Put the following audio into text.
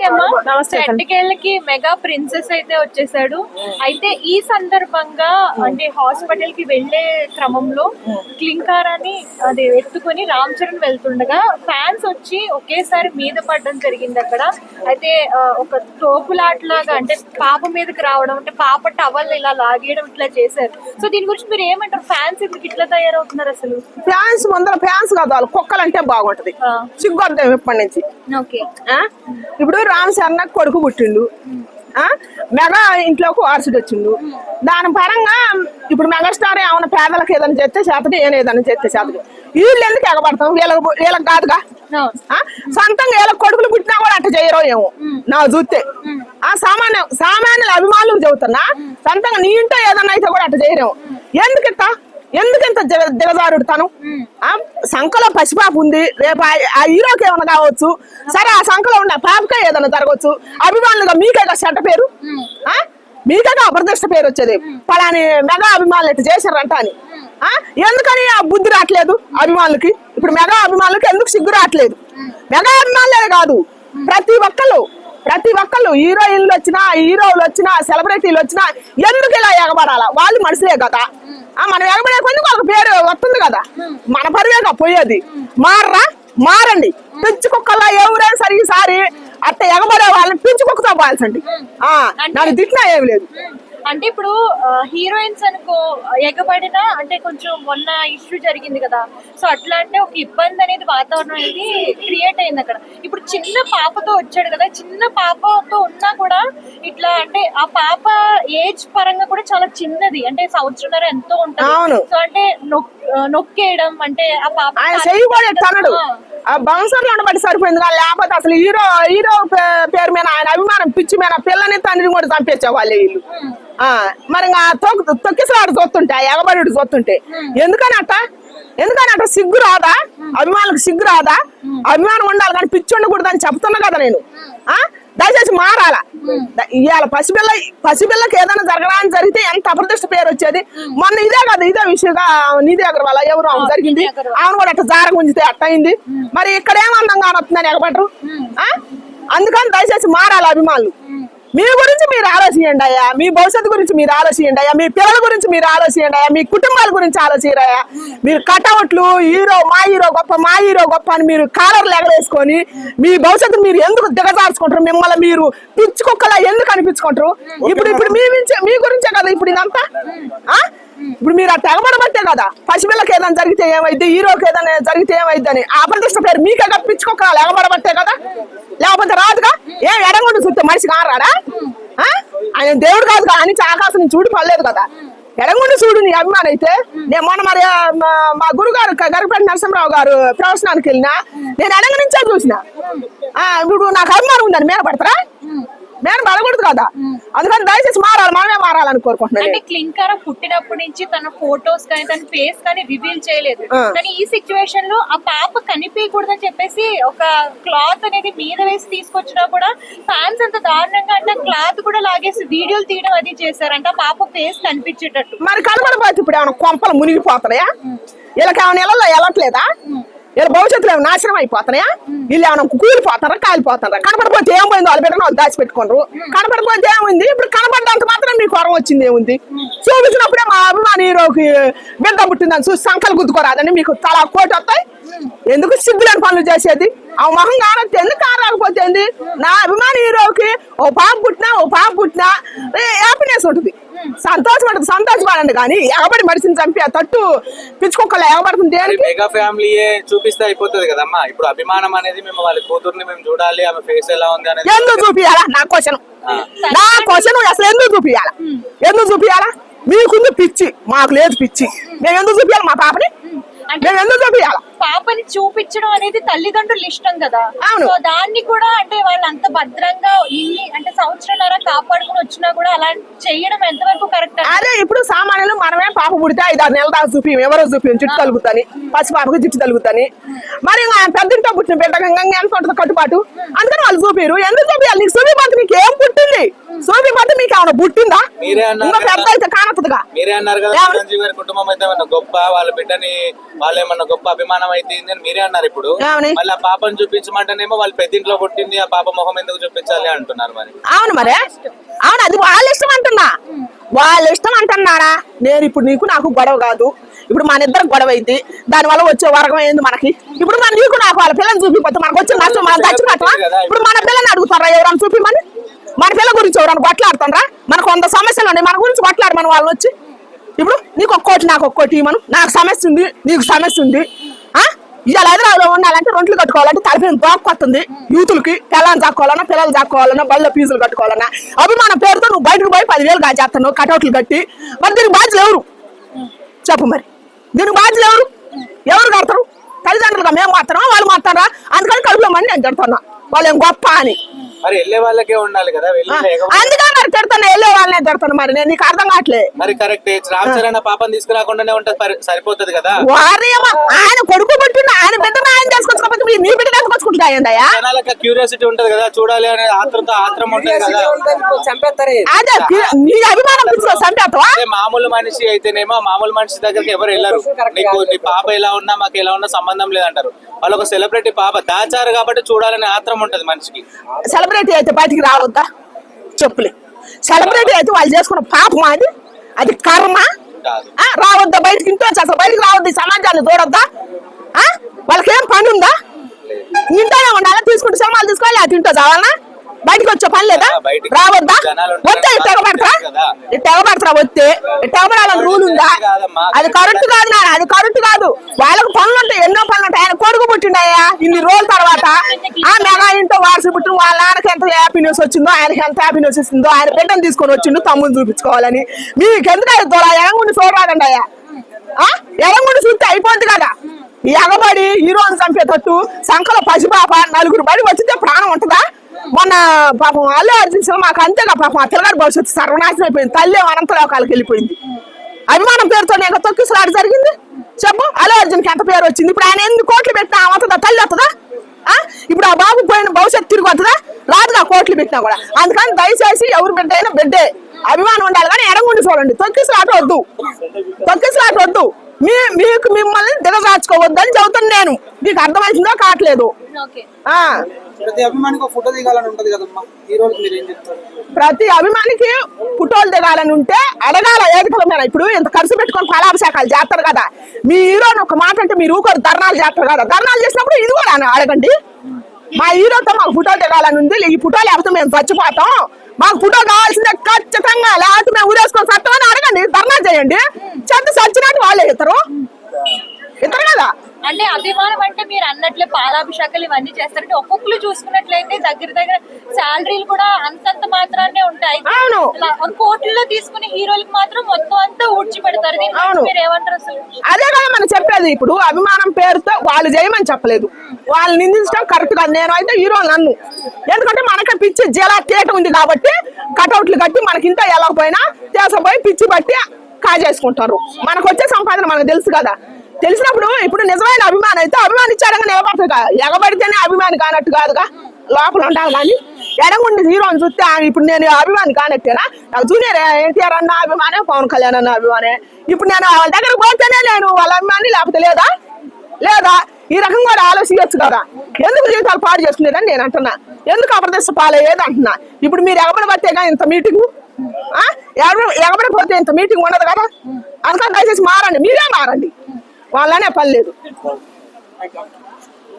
నమస్తే అమ్మా. నమస్తే అక్క. ఎట్టకేళ్ళకి మెగా ప్రిన్సెస్ అయితే వచ్చేసాడు అయితే ఈ సందర్భంగా అంటే హాస్పిటల్కి వెళ్ళే క్రమంలో క్లింకారాన్ని అది ఎత్తుకొని రామ్ చరణ్ వెళ్తుండగా ఫ్యాన్స్ వచ్చి ఒకేసారి మీద పడడం జరిగింది అక్కడ. అయితే ఒక తోపులాట్లాగా అంటే పాప మీదకి రావడం అంటే పాప టవల్ ఇలా లాగేయడం ఇట్లా చేశారు. సో దీని గురించి మీరు ఏమంటారు? ఫ్యాన్స్ ఎందుకు ఇట్లా తయారవుతున్నారు అసలు? ఫ్యాన్స్ ముందర ఫ్యాన్స్ కాదు వాళ్ళు కుక్కలు అంటే బాగుంటది. ఆ. సిగ్గొద్దాం ఇప్పటి నుంచి? ఇప్పుడు రామ్ కొడుకు పుట్టిండు. ఆ? మెగా ఇంట్లోకి వారసుడు వచ్చిండు. దాని పరంగా ఇప్పుడు మెగాస్టార్ ఏమైనా పేదలకు ఏదైనా చేస్తే చేతడు ఏం ఏదైనా చేస్తే చేతడు వీళ్ళు ఎందుకు ఎగబడతాం? వీళ్ళకి వీళ్ళకి కాదుగా? ఆ? సొంతంగా వీళ్ళ కొడుకులు పుట్టినా కూడా అట్ట చేయరో ఏమో? నా చూస్తే. ఆ సామాన్య సామాన్యుల అభిమానులు చెబుతున్నా సొంతంగా నీ ఇంట్లో ఏదన్నా అయితే కూడా అట్ట చేయరేమో. ఎందుకు ఇట్ట ఎందుకు ఇంత దిగ- దిగజారుడు తను ఆ సంఖలో పసిపాప ఉంది. రేపు ఆ- హీరోకి ఏమైనా కావచ్చు. సరే ఆ సంఖలో ఉన్న పాపకే ఏదైనా జరగవచ్చు. అభిమానులుగా మీకే కదా చెడ్డ పేరు? ఆ? మీకే అప్రదిష్ట పేరు వచ్చేది? పలాని మెగా అభిమానులు ఇట్లా చేశారంట అని. ఆ? ఎందుకని ఆ బుద్ధి రావట్లేదు అభిమానులకి? ఇప్పుడు మెగా అభిమానులకి ఎందుకు సిగ్గు రావట్లేదు మెగా అభిమానులే కాదు. ప్రతి ఒక్కళ్ళు ప్రతి ఒక్కళ్ళు హీరోయిన్లు వచ్చినా హీరోలు వచ్చినా సెలబ్రిటీలు వచ్చినా ఎందుకు ఇలా ఎగబడాలా? వాళ్ళు మనుషులే కదా. ఆ మనం ఎగబడే కొందుకు వాళ్ళకి పేరు వస్తుంది కదా. మన పరివేగా పోయేది. మారరా? మారండి. పిచ్చి కుక్కల్లా ఎవరైనా సరే ఈసారి అట్ట ఎగబడే వాళ్ళని పిచ్చి కుక్కతో పోవాల్సండి ఆ దాని తిట్టినా ఏమి లేదు. అంటే ఇప్పుడు హీరోయిన్స్ అనుకో ఎగబడిన అంటే కొంచెం మొన్న ఇష్యూ జరిగింది కదా సో అట్లా అంటే ఒక ఇబ్బంది అనేది వాతావరణం అనేది క్రియేట్ అయింది అక్కడ. ఇప్పుడు చిన్న పాపతో వచ్చాడు కదా చిన్న పాపతో ఉన్నా కూడా ఇట్లా అంటే ఆ పాప ఏజ్ పరంగా కూడా చాలా చిన్నది అంటే సంవత్సరంన్నర ఎంతో ఉంటుంది. సో అంటే నొక్కేయడం అంటే ఆ పాప ఆ బౌన్సర్లను బట్టి సరిపోయింది కానీ లేకపోతే అసలు హీరో హీరో పేరు మీద ఆయన అభిమానం పిచ్చి మీద పిల్లని తండ్రిని కూడా చంపేచ్చే వాళ్ళే వీళ్ళు ఆ, మరి తొక్కిసలాడు చూస్తుంటే ఎగబడి చూస్తుంటే ఎందుకని అట్ట ఎందుకని అట్ట సిగ్గు రాదా? అభిమానులకు సిగ్గు రాదా? అభిమానం ఉండాలి కానీ పిచ్చి ఉండకూడదు అని చెప్తున్నా కదా నేను. ఆ? దయచేసి మారాల? ఇవాళ పసిపిల్ల పసిపిల్లకి ఏదైనా జరగడానికి జరిగితే ఎంత అప్రదిష్ట పేరు వచ్చేది? మొన్న ఇదే కదా ఇదే విషయంగా నిధి అగర్వాల ఎవరు? ఆమె జరిగింది. ఆమెను కూడా అట్లా జార గుంజితే అట్ట అయింది. మరి ఇక్కడ ఏం అందంగా వస్తుందని ఎగబడరు ఆ? అందుకని దయచేసి మారాలి అభిమానులు? మీ గురించి మీరు ఆలోచించండి అయ్యా. మీ భవిష్యత్తు గురించి మీరు ఆలోచించండి అయ్యా. మీ పిల్లల గురించి మీరు ఆలోచించండి అయ్యా. మీ కుటుంబాల గురించి ఆలోచించరయ్యా మీరు కటౌట్లు హీరో మా హీరో గొప్ప మా హీరో గొప్ప అని మీరు కాలర్లు ఎగరేసుకొని మీ భవిష్యత్తు మీరు ఎందుకు దిగజార్చుకుంటారు? మిమ్మల్ని మీరు పిచ్చుకొక్కలా ఎందుకు అనిపించుకుంటారు? ఇప్పుడు ఇప్పుడు మీ గురించే మీ గురించే కదా ఇప్పుడు ఇదంతా? ఆ? ఇప్పుడు మీరు ఆ తెగబడబట్టే కదా. పసిపిల్లకి ఏదైనా జరిగితే ఏమైంది హీరోకి ఏదైనా జరిగితే ఏమైంది అని ఆ ప్రతిష్ట పేరు మీకే పిచ్చుకోక ఎగబడబట్టే కదా. లేకపోతే రాదుగా? ఏ ఎడగొండు చూస్తే మనిషి కారాడా? ఆయన దేవుడు కాదు కదా. అని ఆకాశం చూడు పడలేదు కదా. ఎడగొండి చూడు నీ అభిమానం అయితే. నేను మొన్న మరి మా- మా గురుగారు గరిపేట నరసింహరావు గారు ప్రవచనానికి వెళ్ళినా నేను ఎడగ నుంచే చూసిన. ఇప్పుడు నాకు అభిమానం ఉందని మీద పడతారా నేను పడకూడదు కదా. అందుకని దయచేసి మారాలి మనమే మారాలని కోరుకుంటున్నాను. అంటే క్లింకార పుట్టినప్పటి నుంచి తన ఫోటోస్ కానీ తన ఫేస్ కానీ రివీల్ చేయలేదు. కానీ ఈ సిచ్యువేషన్లో ఆ పాప కనిపించకూడదని చెప్పేసి ఒక క్లాత్ అనేది మీద వేసి తీసుకొచ్చినా కూడా ఫ్యాన్స్ అంత దారుణంగా అంటే క్లాత్ కూడా లాగేసి వీడియోలు తీయడం అది చేశారంట. పాప ఫేస్ కనిపించేటట్టు. మరి కనబడబోతే ఇప్పుడు ఏమైనా కొంపలు మునిగిపోతున్నాయా? వీళ్ళకి ఏమైనా ఇళ్ళలో వెళ్ళట్లేదా వీళ్ళ భవిష్యత్తులో ఏమైనా నాశనం అయిపోతున్నాయా? వీళ్ళు ఏమైనా కూలిపోతారా కాలిపోతారా కనపడపోతే ఏమైంది? వాళ్ళ పెట్టిన వాళ్ళు దాచిపెట్టుకోరు కనపడపోతే ఏమైంది? ఇప్పుడు కనపడ్డంత మాత్రం మీకు వరం వచ్చింది ఏముంది? చూపించినప్పుడే మా అభిమాని హీరోకి బిడ్డ పుట్టిందని చూసి సంకలు గుద్దుకోరాదని మీకు తలా కోటి వస్తాయి. ఎందుకు సిగ్గులేని పనులు చేసేది? ఆ మొహం కానొస్తే ఎందుకు కారాకపోతే నా అభిమాని హీరోకి ఓ పాప పుట్టినా ఓ పాప పుట్టినా హ్యాపీనెస్ ఉంటుంది. సంతోషం ఉంటుంది సంతోషపడండి కానీ ఎగబడి మనిషిని చంపి ఆ తట్టు పిచ్చుకొక్కలు ఎగబడుతుంది మెగా ఫ్యామిలీయే చూపిస్తే అయిపోతుంది కదమ్మా. ఇప్పుడు అభిమానం అనేది మేము వాళ్ళ కూతుర్ని మేము చూడాలి ఆమె ఫేస్ ఎలా ఉంది అనేది ఎందుకు చూపియాలా నా క్వశ్చన్ నా క్వశ్చన్ అసలు ఎందుకు చూపియాలా ఎందుకు చూపియాలా మీకుంది పిచ్చి మాకు లేదు పిచ్చి. మేము ఎందుకు చూపియాలి మా పాపని? మేము ఎందుకు పాపని చూపించడం అనేది తల్లిదండ్రులు ఇష్టం కదా. అవును. సో దాన్ని కూడా అంటే వాళ్ళు అంత భద్రంగా ఇన్ని అంటే సంవత్సరాల కాపాడుకుని వచ్చినా కూడా అలా చేయడం ఎంతవరకు కరెక్ట్ అదే ఇప్పుడు సామాన్యులు మనమే పాప పుడితే ఐదు ఆరు నెలల దాకా చూపి ఎవరో చూపి జుట్టు తలుగుతాని పసి పాపకు జుట్టు తలుగుతాని. మరి ఇంకా పెద్దింటో పుట్టిన బిడ్డ ఇంకా ఎంత ఉంటుంది కట్టుబాటు? అందుకని వాళ్ళు చూపిరు ఎందుకు చూపియాలి నీకు చూపిపోతే నీకు ఏం పుట్టింది? చూపిపోతే మీకు ఏమైనా అన్నారు ఇంకా. పెద్ద అయితే కానొస్తుందిగా మీరే అన్నారు కదా? చిరంజీవి గారి కుటుంబం అయితే ఏమన్నా గొప్ప వాళ్ళ బిడ్డని వాళ్ళు ఏమన్నా గొప్ప అభిమానం అయితే అని మీరే అన్నారు ఇప్పుడు? మళ్ళీ ఆ పాపను చూపించమంటేనేమో వాళ్ళు పెద్దింట్లో పుట్టింది ఆ పాప మొహం ఎందుకు చూపించాలి అంటున్నారు మరి. అవును మరి. అవును అది వాళ్ళ ఇష్టం అంటున్నా. వాళ్ళ ఇష్టం అంటున్నారా నేను ఇప్పుడు నీకు నాకు గొడవ కాదు. ఇప్పుడు మన ఇద్దరం గొడవ అయింది. దాని వల్ల వచ్చే వరకం ఏంది మనకి? ఇప్పుడు మన నీకు నాకు వాళ్ళ పిల్లని చూపిపోతే మనకు వచ్చే నష్టం మనం చచ్చిపోతామా ఇప్పుడు మన పిల్లని అడుగుతారా? ఎవరైనా చూపిమని మన పిల్ల గురించి ఎవరైనా కొట్లాడుతారా మనకు వంద సమస్యలు ఉన్నాయి. మన గురించి కొట్లాడమని వాళ్ళని వచ్చి. ఇప్పుడు నీకు ఒక్కోటి నాకు ఒక్కోటి మనం నాకు సమస్య ఉంది నీకు సమస్య ఉంది. ఇలా హైదరాబాద్లో ఉండాలంటే రొంట్లు కట్టుకోవాలంటే తలపైన దోక్కొస్తుంది యూతులకి పిల్లలు చాక్కోవాలన్నా పిల్లలు చాక్కోవాలన్నా బళ్ళ ఫీజులు కట్టుకోవాలన్నా. అభిమానం పేరుతో నువ్వు బయటకు పోయి పదివేలు కాజేస్తాను కటౌట్లు కట్టి. మరి దీనికి బాధ్యులు ఎవరు? చెప్పు మరి. దీనికి బాధ్యులు ఎవరు? ఎవరు కడతారు? తల్లిదండ్రులుగా మేము మాత్రమా వాళ్ళు మాత్రరా అందుకని కడుపులో మంది నేను తిడుతున్నా. వాళ్ళు ఏం గొప్ప అని. మరి వెళ్ళే వాళ్ళకే ఉండాలి కదా అందుకని మరి తిడుతున్నా వెళ్ళే వాళ్ళనే తిడుతున్నా మరి నేను నీకు అర్థం కావట్లే. మరి కరెక్ట్ రామ్ చరణ్ పాపని తీసుకురాకుండానే ఉంటది సరిపోతది కదా? ఆయన కొడుకు పుట్టిన ఆయన బిడ్డను ఆయన చేసుకొచ్చుకోకపోతే మీ- నీ బిడ్డ తీసుకొచ్చుకుంటా ఏందయ్యా జనాలకు క్యూరియాసిటీ ఉంటది కదా చూడాలి అనే ఆత్రంతో ఆత్రం ఉంటది కదా? అదే నీ అభిమానం పిచ్చుకో చంపేస్తావా? మామూలు మనిషి అయితేనేమో మామూలు మనిషి దగ్గరికి ఎవరు వెళ్ళరు. నీకు నీ పాప ఎలా ఉన్నా మాకు ఎలా ఉన్నా సంబంధం లేదంటారు. వాళ్ళు ఒక సెలబ్రిటీ పాప దాచారు కాబట్టి చూడాలనే ఆత్రం ఉంటది మనిషికి. సెలబ్రిటీ అయితే బయటికి రావద్దా? చెప్పులే సెలబ్రిటీ అయితే వాళ్ళు చేసుకున్న పాపం అది? అది కర్మ? రావద్దా బయటికి? ఇంట్లో అసలు బయటికి రావద్దు? సమాజాన్ని చూడొద్దా? వాళ్ళకి ఏం పని ఉందా? ఇంట్లోనే ఉండాలా? తీసుకుంటే సినిమాలు తీసుకోవాలి అది తింటూ చావాలనా బయటికి వచ్చే పని లేదా? రావద్దా? కదా, తెగబడతా కదా. తెగబడతారా వస్తే? తెగబడాలని రూల్ ఉందా. అది కరెక్ట్ కాదు. నాన్న అది కరెక్ట్ కాదు. వాళ్ళకి పనులు ఉంటాయి ఎన్నో పనులు ఉంటాయి. ఆయన కొడుకు పుట్టిండయ్యా ఇన్ని రోజుల తర్వాత ఆ మెగా ఇంట్లో వారసు పుట్టిన వాళ్ళ నాన్నకి ఎంత హ్యాపీ న్యూస్ వచ్చిందో ఆయనకి ఎంత హ్యాపీ న్యూస్ వచ్చిందో ఆయన బిడ్డను తీసుకొని వచ్చిండు తమ్ముని చూపించుకోవాలని. మీకు ఎందుకు దూరం? ఎరంగుండి చూడరాదండి అయ్యా. ఆ? ఎరంగుండి చూస్తే అయిపోద్ది కదా. ఎగబడి హీరోని చంపేటట్టు సంఖలో పసిపాప నలుగురు బడి వచ్చితే ప్రాణం ఉంటుందా? మొన్న పాపం అల్లు అర్జున్ సినిమాకు అంతేగా పాపం. ఆ భవిష్యత్ భవిష్యత్తు సర్వనాశనం అయిపోయింది. తల్లి అనంత వెళ్ళిపోయింది. అభిమానం పేరుతో నేను తొక్కిసలాడు జరిగింది. చెప్పు అల్లు అర్జున్కి ఎంత పేరు వచ్చింది? ఇప్పుడు ఆయన ఎన్ని కోట్లు పెట్టినా అవుతుందా తల్లి వస్తుందా? ఆ? ఇప్పుడు ఆ బాబు పోయిన భవిష్యత్తు తిరిగి వస్తుందా? రాదుగా కోట్లు పెట్టినా కూడా. అందుకని దయచేసి ఎవరు బిడ్డ అయినా బిడ్డే. అభిమానం ఉండాలి కానీ ఎడగుండి చూడండి. తొక్కిసలాట వద్దు. తొక్కిసలాట వద్దు. మీ మీకు మిమ్మల్ని దిగజార్చుకోవద్దని చెబుతాను నేను. మీకు అర్థమవుతుందో కావట్లేదు. ఓకే. ఆ. ప్రతి అభిమానికి ఒక ఫోటో దిగాలని ఉంటది కదమ్మా. ఈ రోజు మీరు ఏం చెప్తారు? ప్రతి అభిమానికి పుట్టోలు దిగాలని ఉంటే అడగాల ఏదికల మీద ఇప్పుడు ఇంత ఖర్చు పెట్టుకొని ఫలాభిషేకాలు చేస్తారు కదా. మీ హీరోని ఒక మాట అంటే మీరు ఊరుకోరు ధర్నాలు చేస్తారు కదా. ధర్నాలు చేసినప్పుడు ఇది కూడా అడగండి. మా హీరోతో మాకు ఫోటో దిగాలని ఉంది. ఈ ఫోటో లేకపోతే మేము చచ్చిపోతాం. మాకు ఫోటో కావాల్సిందే ఖచ్చితంగా. లేకపోతే మేము ఊరేసుకొని సత్తామని ధర్నా చేయండి. చెత్త సచ్చినట్టు వాళ్ళే ఇద్దరు ఇద్దరు కదా? అంటే అభిమానం అంటే మీరు అన్నట్లే పాలాభిషేకాలు ఇవన్నీ చేస్తారంటే ఒక్కొక్కరు చూసుకున్నట్లయితే దగ్గర దగ్గర శాలరీలు కూడా అంతంత మాత్రానే ఉంటాయి. కోట్లలో తీసుకునే హీరోలకు మాత్రం మొత్తం అంతా ఊడ్చి పెడతారు. దీని గురించి అవును. మీరు ఏమంటారు అసలు? అదే కదా మనం చెప్పేది. ఇప్పుడు అభిమానం పేరుతో వాళ్ళు చేయమని చెప్పలేదు. వాళ్ళు నిందించడం కరెక్ట్ కాదు. నేను అయితే హీరో నన్ను. ఎందుకంటే మనకి పిచ్చి జిలా తేట ఉంది కాబట్టి కటౌట్లు కట్టి మనకి ఇంత వెళ్ళకపోయినా తీసుకుపోయి పిచ్చి బట్టి కాజేసుకుంటారు. మనకు వచ్చే సంపాదన మనకు తెలుసు కదా. తెలిసినప్పుడు ఇప్పుడు నిజమైన అభిమానం అయితే అభిమానించారంగా నిలబడతారు కదా ఎగబడితేనే అభిమాని కానట్టు కాదుగా. లోపల ఉండాలి కానీ ఎడగుండి హీరోని చూస్తే ఇప్పుడు నేను అభిమాని కానట్టేనా? నాకు జూనియర్ ఎన్టీఆర్ అన్న అభిమానే పవన్ కళ్యాణ్ అన్న అభిమానే. ఇప్పుడు నేను వాళ్ళ దగ్గరకు పోతేనే నేను వాళ్ళ అభిమాని లేకపోతే లేదా? లేదా? ఈ రకంగా కూడా ఆలోచించచ్చు కదా. ఎందుకు జీవితాలు పాడు చేసుకునేదని నేను అంటున్నా. ఎందుకు అప్రదేశ పాలయ్యేది అంటున్నా. ఇప్పుడు మీరు ఎగబడబట్టేగా ఇంత మీటింగ్? ఎగబడిపోతే ఇంత మీటింగ్ ఉండదు కదా. అందుకని దయచేసి మారండి. మీరే మారండి. వాళ్ళనే పని లేదు